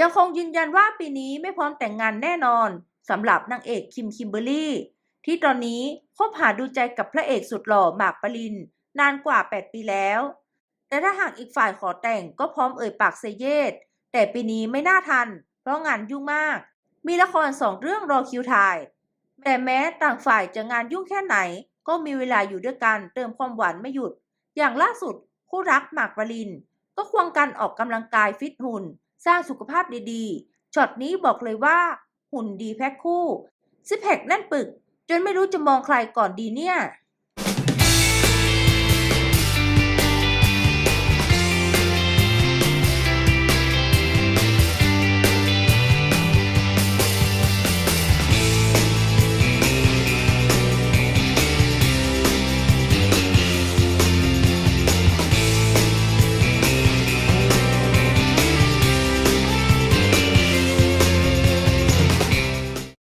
ยังคงยืนยันว่าปีนี้ไม่พร้อมแต่งงานแน่นอนสำหรับนางเอกคิมคิมเบอรี่ ที่ตอนนี้คบหาดูใจกับพระเอกสุดหล่อหมากปรินนานกว่า 8 ปีแล้ว แต่ถ้าหากอีกฝ่ายขอแต่งก็พร้อมเอ่ยปากเซเยสแต่ปีนี้ไม่น่าทัน เพราะงานยุ่งมาก มีละครสองเรื่องรอคิวถ่าย แต่แม้ต่างฝ่ายจะงานยุ่งแค่ไหน ก็มีเวลาอยู่ด้วยกันเติมความหวานไม่หยุด อย่างล่าสุดคู่รักหมากปรินก็ควงกันออกกำลังกายฟิตหุ่น สร้างสุขภาพดีๆ ช็อตนี้บอกเลยว่า หุ่นดีแพ็คคู่ซิปแพคแน่นปึก จนไม่รู้จะมองใครก่อนดีเนี่ย